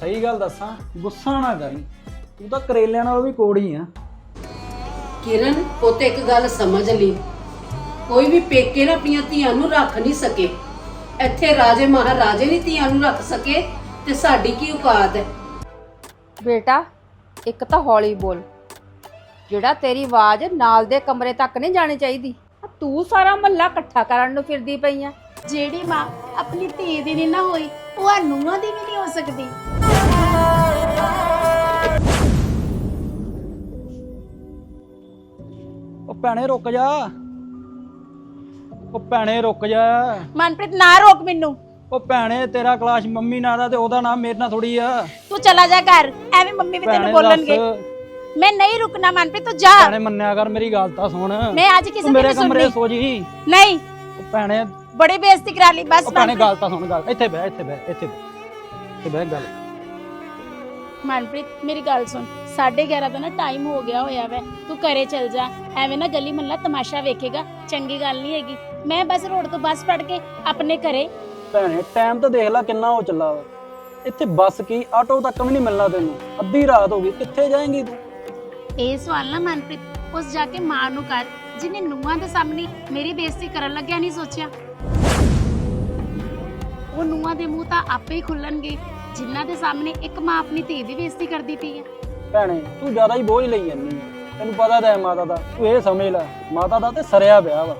ਸਹੀ ਗੱਲ ਦੱਸਾਂ ਗੁੱਸਾ ਨਾ ਕਰੀ। ਤੂੰ ਤਾਂ ਕਰੇਲਿਆਂ ਨਾਲ ਵੀ ਕੋੜੀ ਆ। ਕਿਰਨ ਪੁੱਤ ਇੱਕ ਗੱਲ ਸਮਝ ਲਈ। ਕੋਈ ਵੀ ਪੇਕੇ ਨਾ ਆਪਣੀਆਂ ਧੀਆਂ ਨੂੰ ਰੱਖ ਨਹੀਂ ਸਕੇ। ਇੱਥੇ ਰਾਜੇ ਮਹਾਰਾਜੇ ਨਹੀਂ ਧੀਆਂ ਨੂੰ ਰੱਖ ਸਕੇ ਤੇ ਸਾਡੀ ਕੀ ਔਕਾਤ ਹੈ? ਬੇਟਾ ਇੱਕ ਤਾਂ ਹੌਲੀ ਬੋਲ। ਜਿਹੜਾ ਤੇਰੀ ਆਵਾਜ਼ ਨਾਲ ਦੇ ਕਮਰੇ ਤੱਕ ਨਹੀਂ ਜਾਣੀ ਚਾਹੀਦੀ। ਤੂੰ ਸਾਰਾ ਮਹੱਲਾ ਇਕੱਠਾ ਕਰਨ ਨੂੰ ਫਿਰਦੀ ਪਈ ਆ। ਜਿਹੜੀ ਮਾਂ ਆਪਣੀ ਧੀ ਦੀ ਨਹੀਂ ਨਾ ਹੋਈ ਉਹ ਨੂੰਹਾਂ ਦੀ ਵੀ ਨਹੀਂ ਹੋ ਸਕਦੀ। ਉਹ ਭੈਣੇ ਰੁਕ ਜਾ। ਉਹ ਭੈਣੇ ਰੁਕ ਜਾ। ਮਨਪ੍ਰੀਤ ਨਾ ਰੋਕ ਮੈਨੂੰ। ਉਹ ਭੈਣੇ ਤੇਰਾ ਕਲਾਸ਼ ਮੰਮੀ ਨਾਲ ਦਾ ਤੇ ਉਹਦਾ ਨਾਮ ਮੇਰੇ ਨਾਲ ਥੋੜੀ ਆ। ਤੂੰ ਚਲਾ ਜਾ ਘਰ ਐਵੇਂ ਮੰਮੀ ਵੀ ਤੈਨੂੰ ਭੈਣੇ ਬੋਲਣਗੇ। ਦੱਸ। ਮੈਂ ਨਹੀਂ ਰੁਕਣਾ ਮਨਪ੍ਰੀਤ ਤੂੰ ਜਾ। ਭੈਣੇ ਮੰਨਿਆ ਕਰ ਮੇਰੀ ਗੱਲ ਤਾਂ ਸੁਣ। ਮੈਂ ਅੱਜ ਕਿਸੇ ਤੂੰ ਦੀ ਮੇਰੇ ਨਹੀਂ ਕਮਰੇ ਸੁਣਨੀ ਸੋ ਜੀ। ਨਹੀਂ। ਉਹ ਭੈਣੇ। ਬੜੀ ਬੇਇੱਜ਼ਤੀ ਕਰਾ ਲਈ ਬਸ ਭੈਣੇ ਮਨਪ੍ਰੀਤ। ਗੱਲ ਤਾਂ ਸੁਣ ਗੱਲ। ਇੱਥੇ ਬਹਿ ਇੱਥੇ ਬਹਿ ਇੱਥੇ ਬਹਿ। ਇੱਥੇ ਬਹਿ ਗੱਲ। ਮਨਪ੍ਰੀਤ ਮੇਰੀ ਗੱਲ ਸੁਣ। 11:30 ਦਾ ਨਾ ਟਾਈਮ ਹੋ ਗਿਆ ਹੋਇਆ ਵੈ। ਤੂੰ ਘਰੇ ਚਲ ਜਾ। ਐਵੇਂ ਨਾ ਗਲੀ ਮੱਲਾ ਤਮਾਸ਼ਾ ਵੇਖੇਗਾ। ਚੰਗੀ ਗੱਲ ਨਹੀਂ ਹੈਗੀ। ਮੈਂ ਬਸ ਰੋਡ ਤੋਂ ਬੱਸ ਫੜ ਕੇ ਆਪਣੇ ਘਰੇ। ਭੈਣੇ ਟਾਈਮ ਤਾਂ ਦੇਖ ਲੈ ਕਿੰਨਾ ਹੋ ਚੱਲਾ ਵਾ। ਇੱਥੇ ਬੱਸ ਕੀ ਆਟੋ ਤੱਕ ਵੀ ਨਹੀਂ ਮਿਲਣਾ ਤੈਨੂੰ। ਅੱਧੀ ਰਾਤ ਹੋ ਗਈ। ਕਿੱਥੇ ਜਾਏਂਗੀ ਤੂੰ? ਇਹ ਸਵਾਲ ਨਾ ਮਨਪ੍ਰੀਤ ਉਸ ਜਾ ਕੇ ਮਾਂ ਨੂੰ ਕਰ। ਜਿਹਨੇ ਨੂੰਹਾਂ ਦੇ ਸਾਹਮਣੇ ਮੇਰੀ ਬੇਇੱਜ਼ਤੀ ਕਰਨ ਲੱਗਿਆ ਨਹੀਂ ਸੋਚਿਆ। ਉਹ ਨੂੰਹਾਂ ਦੇ ਮੂੰਹ ਤਾਂ ਆਪੇ ਹੀ ਖੁੱਲਣਗੇ। ਜਿਨ੍ਹਾਂ ਦੇ ਸਾਹਮਣੇ ਇੱਕ ਮਾਂ ਆਪਣੀ ਧੀ ਦੀ ਬੇਇੱਜ਼ਤੀ ਕਰਦੀ ਪਈ ਹੈ। ਭੈਣੇ ਤੂੰ ਜ਼ਿਆਦਾ ਹੀ ਬੋਝ ਲਈ ਜਾਂਦੀ ਹੈ ਤੈਨੂੰ ਪਤਾ ਤਾਂ ਹੈ ਮਾਤਾ ਦਾ ਤੂੰ ਇਹ ਸਮਝ ਲੈ ਮਾਤਾ ਦਾ ਤੇ ਸਰਿਆ ਵਿਆਹ ਵਾ।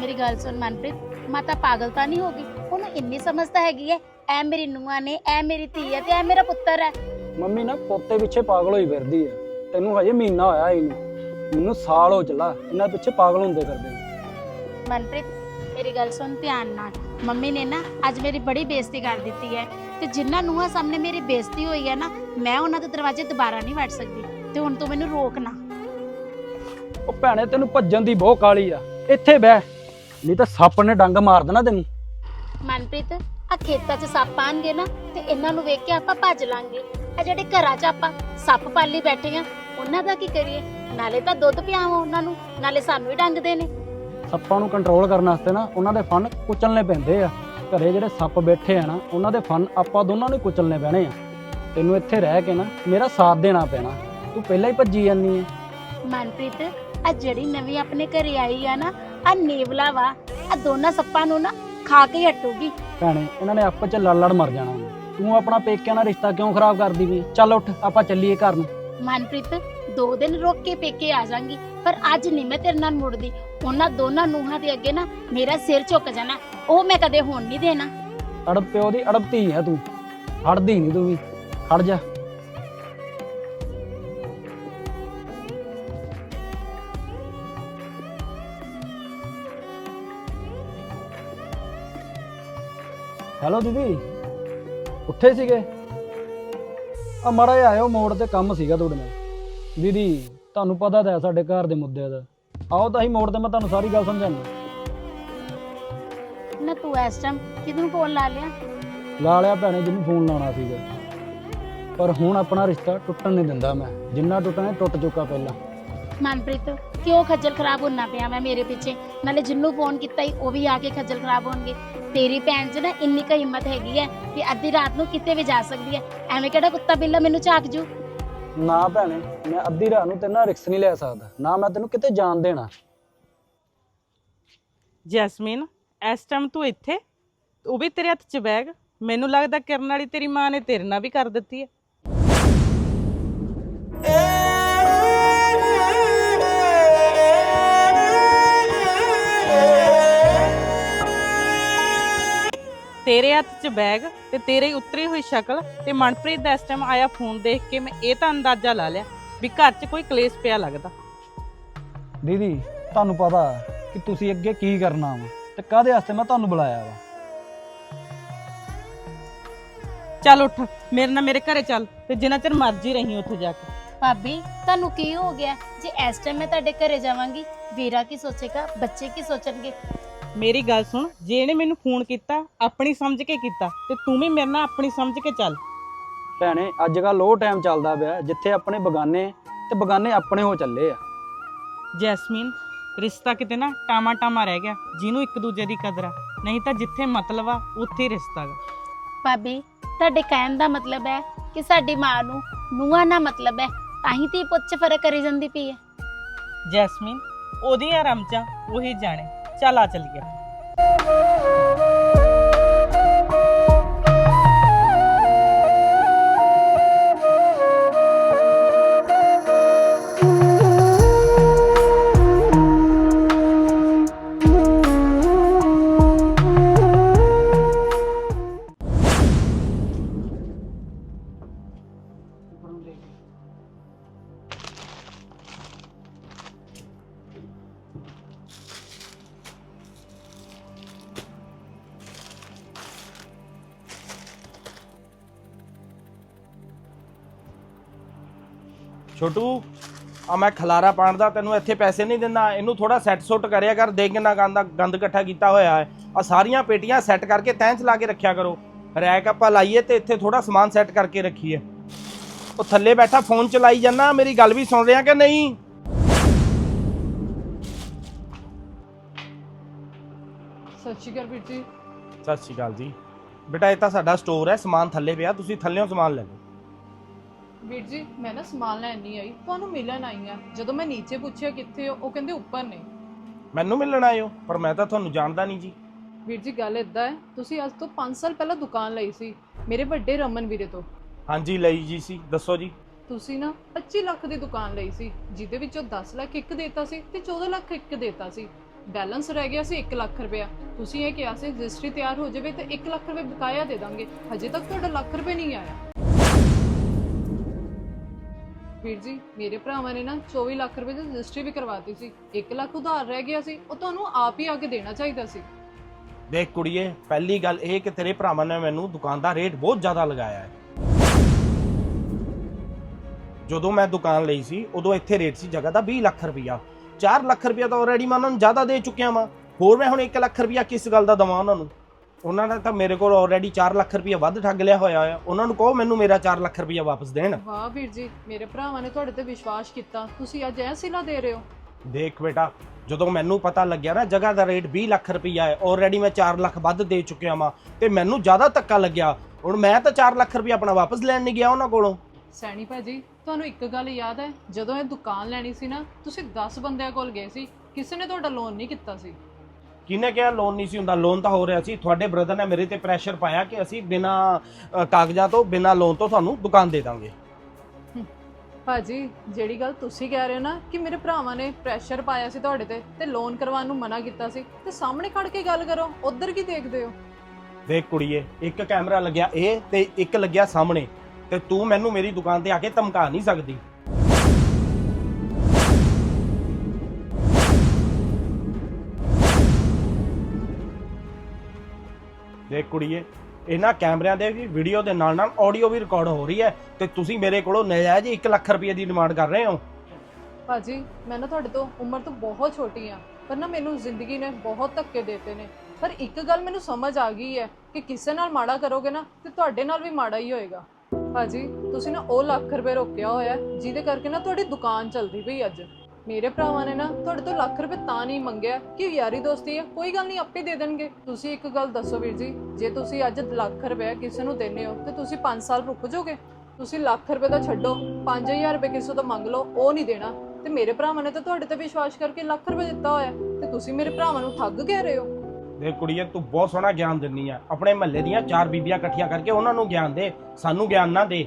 ਮੇਰੀ ਗੱਲ ਸੁਣ ਮਨਪ੍ਰੀਤ ਮਾਤਾ ਪਾਗਲ ਤਾਂ ਨਹੀਂ ਹੋ ਗਈ ਉਹਨੂੰ ਇੰਨੀ ਸਮਝ ਤਾਂ ਹੈਗੀ ਹੈ ਐ ਮੇਰੀ ਨੂੰਹਾਂ ਨੇ ਐ ਮੇਰੀ ਧੀ ਹੈ ਤੇ ਐ ਮੇਰਾ ਪੁੱਤਰ ਹੈ ਮੰਮੀ ਨਾ ਪੋਤੇ ਪਿੱਛੇ ਪਾਗਲ ਹੋਈ ਫਿਰਦੀ ਹੈ ਤੈਨੂੰ ਹਜੇ ਮਹੀਨਾ ਹੋਇਆ ਇਹਨੂੰ ਮੈਨੂੰ ਸਾਲ ਹੋ ਚੱਲਾ ਇਹਨਾਂ ਪਿੱਛੇ ਪਾਗਲ ਹੁੰਦੇ ਫਿਰਦੇ ਮਨਪ੍ਰੀਤ ਮੇਰੀ ਗੱਲ ਸੁਣ ਧਿਆਨ ਨਾਲ। ਮੰਮੀ ਨੇ ਨਾ ਅੱਜ ਮੇਰੀ ਬੜੀ ਬੇਇੱਜ਼ਤੀ ਕਰ ਦਿੱਤੀ ਹੈ ਤੇ ਜਿੰਨਾਂ ਨੂੰਹਾਂ ਸਾਹਮਣੇ ਮੇਰੀ ਬੇਇੱਜ਼ਤੀ ਹੋਈ ਹੈ ਨਾ ਮੈਂ ਉਹਨਾਂ ਦੇ ਦਰਵਾਜ਼ੇ ਦੁਬਾਰਾ ਨਹੀਂ ਵੜ ਸਕਦੀ ਤੇ ਹੁਣ ਤੂੰ ਮੈਨੂੰ ਰੋਕ ਨਾ। ਉਹ ਭੈਣੇ ਤੈਨੂੰ ਭੱਜਣ ਦੀ ਬਹੁਤ ਕਾਲੀ ਆ। ਇੱਥੇ ਬਹਿ। ਨਹੀਂ ਤਾਂ ਸੱਪ ਨੇ ਡੰਗ ਮਾਰ ਦੇਣਾ ਤੈਨੂੰ। ਮਨਪ੍ਰੀਤ ਆ ਖੇਤਾਂ 'ਚ ਸੱਪ ਆਣਗੇ ਨਾ ਤੇ ਇਹਨਾਂ ਨੂੰ ਵੇਖ ਕੇ ਆਪਾਂ ਭੱਜ ਲਾਂਗੇ। ਆ ਜਿਹੜੇ ਘਰਾਂ 'ਚ ਆਪਾਂ ਸੱਪ ਪਾਲੀ ਬੈਠੇ ਆ ਉਹਨਾਂ ਦਾ ਕੀ ਕਰੀਏ? ਨਾਲੇ ਤਾਂ ਦੁੱਧ ਪਿਆਵਾਂ ਉਹਨਾਂ ਨੂੰ ਨਾਲੇ ਸਾਨੂੰ ਹੀ ਡੰਗਦੇ ਨੇ ਸੱਪਾਂ ਨੂੰ ਕੰਟਰੋਲ ਕਰਨ ਵਾਸਤੇ ਨਾ ਉਹਨਾਂ ਦੇ ਫਨ ਕੁਚਲਨੇ ਪੈਂਦੇ ਆ। ਘਰੇ ਜਿਹੜੇ ਸੱਪ ਬੈਠੇ ਆ ਨਾ ਉਹਨਾਂ ਦੇ ਫਨ ਆਪਾਂ ਦੋਨਾਂ ਨੂੰ ਕੁਚਲਨੇ ਪੈਣੇ ਆ। ਤੈਨੂੰ ਇੱਥੇ ਰਹਿ ਕੇ ਨਾ ਮੇਰਾ ਸਾਥ ਦੇਣਾ ਪੈਣਾ। ਤੂੰ ਪਹਿਲਾਂ ਹੀ ਭੱਜੀ ਜਾਂਦੀ ਹੈ ਮਨਪ੍ਰੀਤ ਆ ਜਿਹੜੀ ਨਵੀਂ ਆਪਣੇ ਘਰੇ ਆਈ ਆ ਨਾ ਆ ਨੇਵਲਾ ਵਾ। ਆ ਦੋਨਾਂ ਸੱਪਾਂ ਨੂੰ ਨਾ ਖਾ ਕੇ ਹਟੂਗੀ। ਭੈਣੇ ਇਹਨਾਂ ਨੇ ਆਪਸ ਚ ਲੜ ਲੜ ਮਰ ਜਾਣਾ। ਤੂੰ ਆਪਣਾ ਪੇਕਿਆਂ ਨਾਲ ਰਿਸ਼ਤਾ ਕਿਉਂ ਖਰਾਬ ਕਰਦੀ ਵੀ ਚੱਲ ਉੱਠ ਆਪਾਂ ਚੱਲੀਏ ਘਰ ਨੂੰ। ਮਨਪ੍ਰੀਤ ਦੋ ਦਿਨ ਰੁਕ ਕੇ ਪੇਕੇ ਆ ਜਾਾਂਗੀ। ਪਰ ਅੱਜ ਨਹੀਂ ਮੈਂ ਤੇਰੇ ਨਾਲ ਮੁੜਦੀ। ਉਹਨਾਂ ਦੋਨਾਂ ਨੂੰਹਾਂ ਦੇ ਅੱਗੇ ਨਾ ਮੇਰਾ ਸਿਰ ਝੁਕ ਜਾਣਾ। ਉਹ ਮੈਂ ਕਦੇ ਹੋਣ ਨਹੀਂ ਦੇਣਾ। ਅੜਬ ਪਿਓ ਦੀ ਅੜਬ ਧੀ ਹੈ ਤੂੰ। ਹੜਦੀ ਨਹੀਂ ਤੂੰ ਵੀ। ਹਟ ਜਾ। ਹੈਲੋ ਦੀਦੀ, ਉੱਠੇ ਸੀਗੇ? ਆ ਜਿਹਾ ਆਇਓ, ਮੋੜ ਤੇ ਕੰਮ ਸੀਗਾ ਤੁਹਾਡੇ ਨਾਲ। ਦੀਦੀ, ਤੁਹਾਨੂੰ ਪਤਾ ਤਾਂ ਹੈ ਸਾਡੇ ਘਰ ਦੇ ਮੁੱਦਿਆਂ ਦਾ। ਆਓ ਤਾਂ ਹੀ ਮੋੜ ਤੇ ਮੈਂ ਤੁਹਾਨੂੰ ਸਾਰੀ ਗੱਲ ਸਮਝਾਉਂਦਾ। ਨਾ ਤੂੰ ਇਸ ਟਾਈਮ ਕਿਹਨੂੰ ਫੋਨ ਲਾ ਲਿਆ? ਲਾ ਲਿਆ ਭੈਣੇ ਜਿਹਨੂੰ ਫੋਨ ਲਾਉਣਾ ਸੀਗਾ। ਪਰ ਹੁਣ ਆਪਣਾ ਰਿਸ਼ਤਾ ਟੁੱਟਣ ਨਹੀਂ ਦਿੰਦਾ ਮੈਂ। ਜਿੰਨਾ ਟੁੱਟਣਾ ਟੁੱਟ ਚੁੱਕਾ ਪਹਿਲਾਂ। ਮਨਪ੍ਰੀਤ ਕਿਉਂ ਖੱਜਲ ਖਰਾਬ ਹੋਣਾ ਪਿਆ ਮੈਂ ਮੇਰੇ ਪਿੱਛੇ? ਨਾਲੇ ਜਿੰਨੂੰ ਫੋਨ ਕੀਤਾ ਹੀ ਉਹ ਵੀ ਆ ਕੇ ਖੱਜਲ ਖਰਾਬ ਹੋਣਗੇ। ਤੇਰੀ ਭੈਣ 'ਚ ਨਾ ਇੰਨੀ ਕੁ ਹਿੰਮਤ ਹੈਗੀ ਹੈ ਕਿ ਅੱਧੀ ਰਾਤ ਨੂੰ ਕਿਤੇ ਵੀ ਜਾ ਸਕਦੀ ਹੈ। ਐਵੇਂ ਕਿਹੜਾ ਕੁੱਤਾ ਬਿੱਲਾ ਮੈਨੂੰ ਝਾਕ ਜੂ? ਨਾ ਭੈਣੇ, ਮੈਂ ਅੱਧੀ ਰਾਤ ਨੂੰ ਤੇਰੇ ਨਾਲ ਰਿਕਸ ਨਹੀਂ ਲੈ ਸਕਦਾ, ਨਾ ਮੈਂ ਤੈਨੂੰ ਕਿਤੇ ਜਾਣ ਦੇਣਾ। ਜੈਸਮੀਨ, ਇਸ ਟਾਈਮ ਤੂੰ ਇੱਥੇ ਉਹ ਵੀ ਤੇਰੇ ਹੱਥ 'ਚ ਬੈਗ, ਮੈਨੂੰ ਲੱਗਦਾ ਕਿਰਨ ਵਾਲੀ ਤੇਰੀ ਮਾਂ ਨੇ ਤੇਰੇ ਨਾਲ ਵੀ ਕਰ ਦਿੱਤੀ ਹੈ। ਤੇਰੇ ਹੱਥ 'ਚ ਬੈਗ ਤੇ ਤੇਰੇ ਹੀ ਉਤਰੀ ਹੋਈ ਸ਼ਕਲ ਤੇ ਮਨਪ੍ਰੀਤ ਦਾ ਇਸ ਟਾਈਮ ਆਇਆ ਫੋਨ ਦੇਖ ਕੇ ਮੈਂ ਇਹ ਤਾਂ ਅੰਦਾਜ਼ਾ ਲਾ ਲਿਆ ਵੀ ਘਰ 'ਚ ਕੋਈ ਕਲੇਸ਼ ਪਿਆ ਲੱਗਦਾ। ਦੀਦੀ ਤੁਹਾਨੂੰ ਪਤਾ ਕਿ ਤੁਸੀਂ ਅੱਗੇ ਕੀ ਕਰਨਾ ਵਾ ਤੇ ਕਾਹਦੇ ਵਾਸਤੇ ਮੈਂ ਤੁਹਾਨੂੰ ਬੁਲਾਇਆ ਵਾ? ਚੱਲ ਉੱਠ ਮੇਰੇ ਨਾਲ ਮੇਰੇ ਘਰੇ ਚੱਲ ਤੇ ਜਿੰਨਾ ਚਿਰ ਮਰਜ਼ੀ ਰਹੀ ਉੱਥੇ ਜਾ ਕੇ। ਭਾਬੀ ਤੁਹਾਨੂੰ ਕੀ ਹੋ ਗਿਆ? ਜੇ ਇਸ ਟਾਈਮ ਮੈਂ ਤੁਹਾਡੇ ਘਰੇ ਜਾਵਾਂਗੀ ਵੀਰਾ ਕੀ ਸੋਚੇਗਾ? ਬੱਚੇ ਕੀ ਸੋਚਣਗੇ? ਮੇਰੀ ਗੱਲ ਸੁਣ ਜੇ ਇਹਨੇ ਮੈਨੂੰ ਫੋਨ ਕੀਤਾ ਆਪਣੀ ਸਮਝ ਕੇ ਕੀਤਾ ਤੇ ਤੂੰ ਵੀ ਮੇਰੇ ਨਾਲ ਆਪਣੀ ਸਮਝ ਕੇ ਚੱਲ। ਭੈਣੇ ਅੱਜ ਕੱਲ ਉਹ ਟਾਈਮ ਚੱਲਦਾ ਪਿਆ ਜਿੱਥੇ ਆਪਣੇ ਬਗਾਨੇ ਤੇ ਬਗਾਨੇ ਆਪਣੇ ਹੋ ਚੱਲੇ ਆ। ਜੈਸਮੀਨ ਰਿਸ਼ਤਾ ਕਿਤੇ ਨਾ ਟਾਮਾ ਟਾਮਾ ਰਹਿ ਗਿਆ ਜਿਹਨੂੰ ਇੱਕ ਦੂਜੇ ਦੀ ਕਦਰ ਆ। ਨਹੀਂ ਤਾਂ ਜਿੱਥੇ ਮਤਲਬ ਆ ਉੱਥੇ ਹੀ ਰਿਸ਼ਤਾ ਗਾ। ਭਾਬੀ ਤੁਹਾਡੇ ਕਹਿਣ ਦਾ ਮਤਲਬ ਹੈ ਕਿ ਸਾਡੀ ਮਾਂ ਨੂੰ ਨੂੰਹਾਂ ਨਾਲ ਮਤਲਬ ਹੈ ਤਾਂ ਹੀ ਤੇ ਚ ਫ਼ਰਕ ਕਰੀ ਜਾਂਦੀ ਪਈ ਹੈ। ਜੈਸਮੀਨ ਉਹਦੀਆਂ ਰਮਚਾਂ ਉਹੀ ਜਾਣੇ। ਚੱਲ ਆ ਚੱਲੀਏ। ਛੋਟੂ ਆ ਮੈਂ ਖਲਾਰਾ ਪਾਣ ਦਾ ਤੈਨੂੰ ਇੱਥੇ ਪੈਸੇ ਨਹੀਂ ਦਿੰਦਾ। ਇਹਨੂੰ ਥੋੜਾ ਸੈੱਟ ਸੁੱਟ ਕਰਿਆ ਕਰ ਦੇਖ ਕਿੰਨਾ ਗੰਦਾ ਗੰਦ ਇਕੱਠਾ ਕੀਤਾ ਹੋਇਆ ਹੈ। ਆ ਸਾਰੀਆਂ ਪੇਟੀਆਂ ਸੈੱਟ ਕਰਕੇ ਤੈਂ ਚ ਲਾ ਕੇ ਰੱਖਿਆ ਕਰੋ। ਰੈਕ ਆਪਾਂ ਲਾਈਏ ਤੇ ਇੱਥੇ ਥੋੜਾ ਸਮਾਨ ਸੈੱਟ ਕਰਕੇ ਰੱਖੀਏ। ਉਹ ਥੱਲੇ ਬੈਠਾ ਫੋਨ ਚਲਾਈ ਜਾਂਦਾ ਮੇਰੀ ਗੱਲ ਵੀ ਸੁਣ ਰਿਹਾ ਕਿ ਨਹੀਂ? ਸਤਿ ਸ਼੍ਰੀ ਅਕਾਲ ਵੀਰ ਜੀ। ਸਤਿ ਸ਼੍ਰੀ ਅਕਾਲ ਜੀ। ਬੇਟਾ ਇਹ ਤਾਂ ਸਾਡਾ ਸਟੋਰ ਹੈ ਸਮਾਨ ਥੱਲੇ ਪਿਆ ਤੁਸੀਂ ਥੱਲੇੋਂ ਸਮਾਨ ਲੈ ਲਓ। ਵੀਰ ਜੀ ਮੈਂ ਨਾ ਸਮਾਨ ਲੈਣ ਨਹੀਂ ਆਈ ਤੁਹਾਨੂੰ ਮਿਲਣ ਆਈ ਆ ਜਦੋਂ ਮੈਂ ਨੀਚੇ ਪੁੱਛਿਆ ਕਿੱਥੇ ਹੋ ਉਹ ਕਹਿੰਦੇ ਉੱਪਰ ਨੇ। ਮੈਨੂੰ ਮਿਲਣ ਆਇਓ ਪਰ ਮੈਂ ਤਾਂ ਤੁਹਾਨੂੰ ਜਾਣਦਾ ਨਹੀਂ ਜੀ। ਵੀਰ ਜੀ ਗੱਲ ਇਦਾਂ ਹੈ ਤੁਸੀਂ ਅੱਜ ਤੋਂ 5 ਸਾਲ ਪਹਿਲਾਂ ਦੁਕਾਨ ਲਈ ਸੀ ਮੇਰੇ ਵੱਡੇ ਰਮਨ ਵੀਰੇ ਤੋਂ। ਹਾਂਜੀ ਲਈ ਜੀ ਸੀ ਦੱਸੋ ਜੀ। ਤੁਸੀਂ ਨਾ 25 ਲੱਖ ਦੀ ਦੁਕਾਨ ਲਈ ਸੀ ਜਿਹਦੇ ਵਿੱਚੋਂ 10 ਲੱਖ ਇੱਕ ਦੇਤਾ ਸੀ ਤੇ 14 ਲੱਖ ਇੱਕ ਦੇਤਾ ਸੀ। ਬੈਲੈਂਸ ਰਹਿ ਗਿਆ ਸੀ 1 ਲੱਖ ਰੁਪਇਆ। ਤੁਸੀਂ ਇਹ ਕਿਹਾ ਸੀ ਰਜਿਸਟਰੀ ਤਿਆਰ ਹੋ ਜਾਵੇ ਤੇ 1 ਲੱਖ ਰੁਪਏ ਬਕਾਇਆ ਦੇ ਦਾਂਗੇ। ਹਜੇ ਤੱਕ ਤੁਹਾਡਾ ਲੱਖ ਰੁਪਏ ਨਹੀਂ ਆਇਆ। ਵੀਰ ਜੀ, ਮੇਰੇ ਭਰਾਵਾਂ ਨੇ ਨਾ 24 ਲੱਖ ਰੁਪਏ ਦੀ ਰਜਿਸਟਰੀ ਵੀ ਕਰਵਾਤੀ ਸੀ। 1 ਲੱਖ ਉਧਾਰ ਰਹਿ ਗਿਆ ਸੀ, ਉਹ ਤੁਹਾਨੂੰ ਆਪ ਹੀ ਆ ਕੇ ਦੇਣਾ ਚਾਹੀਦਾ ਸੀ। ਦੇਖ ਕੁੜੀਏ, ਪਹਿਲੀ ਗੱਲ ਇਹ ਕਿ ਤੇਰੇ ਭਰਾਵਾਂ ਨੇ ਮੈਨੂੰ ਦੁਕਾਨ ਦਾ ਰੇਟ ਬਹੁਤ ਜ਼ਿਆਦਾ ਲਗਾਇਆ ਹੈ। ਜਦੋਂ ਮੈਂ ਦੁਕਾਨ ਲਈ ਸੀ, ਉਦੋਂ ਇੱਥੇ ਰੇਟ ਸੀ ਜਗ੍ਹਾ ਦਾ 20 ਲੱਖ ਰੁਪਇਆ। 4 ਲੱਖ ਰੁਪਇਆ ਤਾਂ ਆਲਰੇਡੀ ਮੈਂ ਉਹਨਾਂ ਨੂੰ ਜ਼ਿਆਦਾ ਦੇ ਚੁੱਕਿਆ ਵਾਂ। ਹੋਰ ਮੈਂ ਹੁਣ 1 ਲੱਖ ਰੁਪਇਆ ਕਿਸ ਗੱਲ ਦਾ ਦਵਾਂ ਉਹਨਾਂ ਨੂੰ? ਉਹਨਾਂ ਨੇ ਤਾਂ ਮੇਰੇ ਕੋਲ ਆਲਰੇਡੀ 4 ਲੱਖ ਰੁਪਇਆ ਵੱਧ ਠੱਗ ਲਿਆ ਹੋਇਆ ਆ। ਉਹਨਾਂ ਨੂੰ ਕਹੋ ਮੈਨੂੰ ਮੇਰਾ 4 ਲੱਖ ਰੁਪਇਆ ਵਾਪਸ ਦੇਣ। ਵਾਹ ਵੀਰ ਜੀ ਮੇਰੇ ਭਰਾਵਾਂ ਨੇ ਤੁਹਾਡੇ ਤੇ ਵਿਸ਼ਵਾਸ ਕੀਤਾ। ਤੁਸੀਂ ਅੱਜ ਐ ਸਿਲਾ ਦੇ ਰਹੇ ਹੋ। ਦੇਖ ਬੇਟਾ ਜਦੋਂ ਮੈਨੂੰ ਪਤਾ ਲੱਗਿਆ ਨਾ ਜਗ੍ਹਾ ਦਾ ਰੇਟ 20 ਲੱਖ ਰੁਪਈਆ ਹੈ ਆਲਰੇਡੀ ਮੈਂ 4 ਲੱਖ ਵੱਧ ਦੇ ਚੁੱਕਿਆ ਵਾਂ ਤੇ ਮੈਨੂੰ ਜ਼ਿਆਦਾ ਧੱਕਾ ਲੱਗਿਆ। ਹੁਣ ਮੈਂ ਤਾਂ 4 ਲੱਖ ਰੁਪਈਆ ਆਪਣਾ ਵਾਪਸ ਲੈਣ ਨਹੀਂ ਗਿਆ ਉਹਨਾਂ ਕੋਲੋਂ। ਸੈਣੀ ਭਾਜੀ ਤੁਹਾਨੂੰ ਇੱਕ ਗੱਲ ਯਾਦ ਹੈ? ਜਦੋਂ ਇਹ ਦੁਕਾਨ ਲੈਣੀ ਸੀ ਨਾ ਤੁਸੀਂ 10 ਬੰਦਿਆਂ ਕੋਲ ਗਏ ਸੀ ਕਿਸੇ ਨੇ ਤੁਹਾਡਾ ਲੋਨ ਨਹੀਂ ਕੀਤਾ ਸੀ। ਕਿਹਨੇ ਕਿਹਾ ਲੋਨ ਨਹੀਂ ਸੀ ਹੁੰਦਾ? ਲੋਨ ਤਾਂ ਹੋ ਰਿਹਾ ਸੀ। ਤੁਹਾਡੇ ਬ੍ਰਦਰ ਨੇ ਮੇਰੇ ਤੇ ਪ੍ਰੈਸ਼ਰ ਪਾਇਆ ਕਿ ਅਸੀਂ ਬਿਨਾ ਕਾਗਜ਼ਾਂ ਤੋਂ ਬਿਨਾ ਲੋਨ ਤੋਂ ਤੁਹਾਨੂੰ ਦੁਕਾਨ ਦੇ ਦਾਂਗੇ। ਭਾਜੀ ਜਿਹੜੀ ਗੱਲ ਤੁਸੀਂ ਕਹਿ ਰਹੇ ਹੋ ਨਾ ਕਿ ਮੇਰੇ ਭਰਾਵਾਂ ਨੇ ਪ੍ਰੈਸ਼ਰ ਪਾਇਆ ਸੀ ਤੁਹਾਡੇ ਤੇ ਤੇ ਲੋਨ ਕਰਵਾਉਣ ਨੂੰ ਮਨਾ ਕੀਤਾ ਸੀ ਤੇ ਸਾਹਮਣੇ ਖੜ ਕੇ ਗੱਲ ਕਰੋ ਉਧਰ ਕੀ ਦੇਖਦੇ ਹੋ? ਦੇਖ ਕੁੜੀਏ ਇੱਕ ਕੈਮਰਾ ਲੱਗਿਆ ਇਹ ਤੇ ਇੱਕ ਲੱਗਿਆ ਸਾਹਮਣੇ ਤੇ ਤੂੰ ਮੈਨੂੰ ਮੇਰੀ ਦੁਕਾਨ ਤੇ ਆ ਕੇ ਧਮਕਾ ਨਹੀਂ ਸਕਦੀ। ਦੇਖ ਕੁੜੀਏ, ਇਹਨਾਂ ਕੈਮਰਿਆਂ ਦੇ ਵੀ ਵੀਡੀਓ ਦੇ ਨਾਲ ਨਾਲ ਆਡੀਓ ਵੀ ਰਿਕਾਰਡ ਹੋ ਰਹੀ ਹੈ ਤੇ ਤੁਸੀਂ ਮੇਰੇ ਕੋਲੋਂ ਨਜਾਇਜ਼ 1 ਲੱਖ ਰੁਪਏ ਦੀ ਡਿਮਾਂਡ ਕਰ ਰਹੇ ਹੋ। ਭਾਜੀ, ਮੈਂ ਨਾ ਤੁਹਾਡੇ ਤੋਂ ਉਮਰ ਤੋਂ ਬਹੁਤ ਛੋਟੀ ਆ ਪਰ ਨਾ ਮੈਨੂੰ ਜ਼ਿੰਦਗੀ ਨੇ ਬਹੁਤ ਧੱਕੇ ਦਿੱਤੇ ਨੇ। ਪਰ ਇੱਕ ਗੱਲ ਮੈਨੂੰ ਸਮਝ ਆ ਗਈ ਹੈ ਕਿ ਕਿਸੇ ਨਾਲ ਮਾੜਾ ਕਰੋਗੇ ਨਾ, ਤੇ ਤੁਹਾਡੇ ਨਾਲ ਵੀ ਮਾੜਾ ਹੀ ਹੋਏਗਾ। ਭਾਜੀ, ਤੁਸੀਂ ਨਾ ਉਹ ਲੱਖ ਰੁਪਏ ਰੋਕਿਆ ਹੋਇਆ ਜਿਹਦੇ ਕਰਕੇ ਨਾ ਤੁਹਾਡੀ ਦੁਕਾਨ ਚੱਲਦੀ ਪਈ ਅੱਜ। ਮੇਰੇ ਭਰਾਵਾਂ ਨੇ ਨਾ ਤੁਹਾਡੇ ਤੋਂ ਲੱਖ ਰੁਪਏ ਤਾਂ ਨਹੀਂ ਮੰਗਿਆ ਕਿ ਯਾਰੀ ਦੋਸਤੀ ਹੈ ਕੋਈ ਗੱਲ ਨਹੀਂ ਆਪੇ ਦੇ ਦੇਣਗੇ। ਤੁਸੀਂ ਇੱਕ ਗੱਲ ਦੱਸੋ ਵੀਰ ਜੀ ਜੇ ਤੁਸੀਂ ਅੱਜ ਲੱਖ ਰੁਪਏ ਕਿਸੇ ਨੂੰ ਦੇਣੇ ਹੋ ਤੇ ਤੁਸੀਂ 5 ਸਾਲ ਰੁਕ ਜਾਓਗੇ? ਤੁਸੀਂ ਲੱਖ ਰੁਪਏ ਦਾ ਛੱਡੋ 5000 ਰੁਪਏ ਕਿਸੇ ਤੋਂ ਮੰਗ ਲਓ ਉਹ ਨਹੀਂ ਦੇਣਾ। ਤੇ ਮੇਰੇ ਭਰਾਵਾਂ ਨੇ ਤਾਂ ਤੁਹਾਡੇ ਤੇ ਵਿਸ਼ਵਾਸ ਕਰਕੇ ਲੱਖ ਰੁਪਏ ਦਿੱਤਾ ਹੋਇਆ। ਤੇ ਤੁਸੀਂ ਮੇਰੇ ਭਰਾਵਾਂ ਨੂੰ ਠੱਗ ਕਹਿ ਰਹੇ ਹੋ? ਦੇਖ ਕੁੜੀਏ ਤੂੰ ਬਹੁਤ ਸੋਹਣਾ ਗਿਆਨ ਦਿੰਨੀ ਆ। ਆਪਣੇ ਮਹੱਲੇ ਦੀਆਂ ਚਾਰ ਬੀਬੀਆਂ ਇਕੱਠੀਆਂ ਕਰਕੇ ਉਹਨਾਂ ਨੂੰ ਗਿਆਨ ਦੇ ਸਾਨੂੰ ਗਿਆਨ ਨਾ ਦੇ।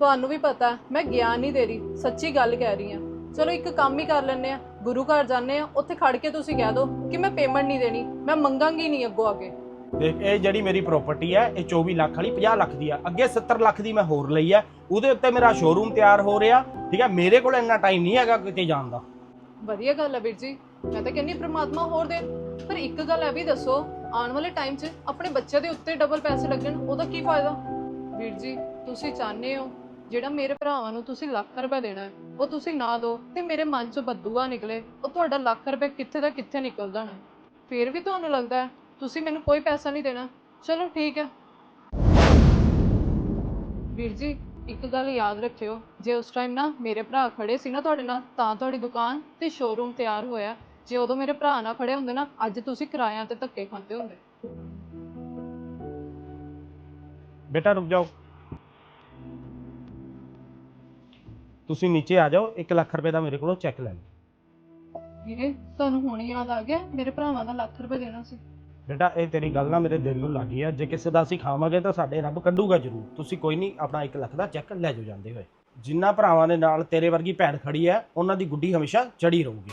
ਤੁਹਾਨੂੰ ਵੀ ਪਤਾ ਮੈਂ ਗਿਆਨ ਨਹੀਂ ਦੇ ਰਹੀ ਸੱਚੀ ਗੱਲ ਕਹਿ ਰਹੀ ਹਾਂ ਚਲੋ ਇੱਕ ਕੰਮ ਹੀ ਕਰ ਲੈਂਦੇ ਆ ਗੁਰੂ ਘਰ ਜਾਂਦੇ ਆ ਉੱਥੇ ਖੜ ਕੇ ਤੁਸੀਂ ਕਹਿ ਦਿਓ ਕਿ ਮੈਂ ਪੇਮੈਂਟ ਨਹੀਂ ਦੇਣੀ ਮੈਂ ਮੰਗਾਂਗੀ ਨਹੀਂ ਅੱਗੋਂ ਅੱਗੇ ਦੇਖ ਇਹ ਜਿਹੜੀ ਮੇਰੀ ਪ੍ਰਾਪਰਟੀ ਹੈ ਇਹ 24 ਲੱਖ ਵਾਲੀ 50 ਲੱਖ ਦੀ ਆ ਅੱਗੇ 70 ਲੱਖ ਦੀ ਮੈਂ ਹੋਰ ਲਈ ਹੈ ਉਹਦੇ ਉੱਤੇ ਮੇਰਾ ਸ਼ੋਰੂਮ ਤਿਆਰ ਹੋ ਰਿਹਾ ਠੀਕ ਹੈ ਮੇਰੇ ਕੋਲ ਇੰਨਾ ਟਾਈਮ ਨਹੀਂ ਹੈਗਾ ਕਿਤੇ ਜਾਣ ਦਾ। ਵਧੀਆ ਗੱਲ ਹੈ ਵੀਰ ਜੀ ਮੈਂ ਤਾਂ ਕਹਿੰਦੀ ਹਾਂ ਪ੍ਰਮਾਤਮਾ ਹੋਰ ਦੇ ਪਰ ਇੱਕ ਗੱਲ ਇਹ ਵੀ ਦੱਸੋ ਆਉਣ ਵਾਲੇ ਟਾਈਮ 'ਚ ਆਪਣੇ ਬੱਚੇ ਦੇ ਉੱਤੇ ਡਬਲ ਪੈਸੇ ਲੱਗਣ ਉਹਦਾ ਕੀ ਫਾਇਦਾ? ਵੀਰ ਜੀ ਤੁਸੀਂ ਚਾਹੁੰਦੇ ਹੋ ਜਿਹੜਾ ਮੇਰੇ ਭਰਾਵਾਂ ਨੂੰ ਤੁਸੀਂ ਲੱਖ ਰੁਪਏ ਦੇਣਾ ਹੈ, ਉਹ ਤੁਸੀਂ ਨਾ ਦਿਓ ਤੇ ਮੇਰੇ ਮਨ 'ਚ ਬਦਦੁਆ ਨਿਕਲੇ, ਉਹ ਤੁਹਾਡਾ ਲੱਖ ਰੁਪਏ ਕਿੱਥੇ ਦਾ ਕਿੱਥੇ ਨਿਕਲ ਜਾਣਾ ਫਿਰ ਵੀ ਤੁਹਾਨੂੰ ਲੱਗਦਾ ਹੈ, ਤੁਸੀਂ ਮੈਨੂੰ ਕੋਈ ਪੈਸਾ ਨਹੀਂ ਦੇਣਾ। ਚਲੋ ਠੀਕ ਹੈ। ਵੀਰ ਜੀ, ਇੱਕ ਗੱਲ ਯਾਦ ਰੱਖਿਓ, ਜੇ ਉਸ ਟਾਈਮ ਨਾ ਮੇਰੇ ਭਰਾ ਖੜੇ ਸੀ ਨਾ ਤੁਹਾਡੇ ਨਾਲ, ਤਾਂ ਤੁਹਾਡੀ ਦੁਕਾਨ ਤੇ ਸ਼ੋਰੂਮ ਤਿਆਰ ਹੋਇਆ। ਜੇ ਉਦੋਂ ਮੇਰੇ ਭਰਾ ਨਾ ਖੜੇ ਹੁੰਦੇ ਨਾ, ਅੱਜ ਤੁਸੀਂ ਕਿਰਾਇਆਂ ਤੇ ਧੱਕੇ ਖਾਂਦੇ ਹੁੰਦੇ। ਬੇਟਾ ਰੁਕ ਜਾਓ। ਤੁਸੀਂ ਨੀਚੇ ਆ ਜਾਓ 1 ਲੱਖ ਰੁਪਏ ਦਾ ਮੇਰੇ ਕੋਲੋਂ ਚੈੱਕ ਲੈ ਲਓ। ਵੀਰੇ ਤੁਹਾਨੂੰ ਹੁਣ ਯਾਦ ਆ ਗਿਆ ਮੇਰੇ ਭਰਾਵਾਂ ਦਾ ਲੱਖ ਰੁਪਏ ਦੇਣਾ ਸੀ। ਬੇਟਾ ਇਹ ਤੇਰੀ ਗੱਲ ਨਾ ਮੇਰੇ ਦਿਲ ਨੂੰ ਲੱਗ ਗਈ ਆ। ਜੇ ਕਿਸੇ ਦਾ ਅਸੀਂ ਖਾਵਾਂਗੇ ਤਾਂ ਸਾਡੇ ਰੱਬ ਕੱਢੂਗਾ ਜ਼ਰੂਰ। ਤੁਸੀਂ ਕੋਈ ਨਹੀਂ ਆਪਣਾ 1 ਲੱਖ ਦਾ ਚੈੱਕ ਲੈ ਜਾਓ ਜਾਂਦੇ ਹੋਏ। ਜਿੰਨਾ ਭਰਾਵਾਂ ਦੇ ਨਾਲ ਤੇਰੇ ਵਰਗੀ ਭੈਣ ਖੜੀ ਹੈ ਉਹਨਾਂ ਦੀ ਗੁੱਡੀ ਹਮੇਸ਼ਾ ਚੜੀ ਰਹੂਗੀ।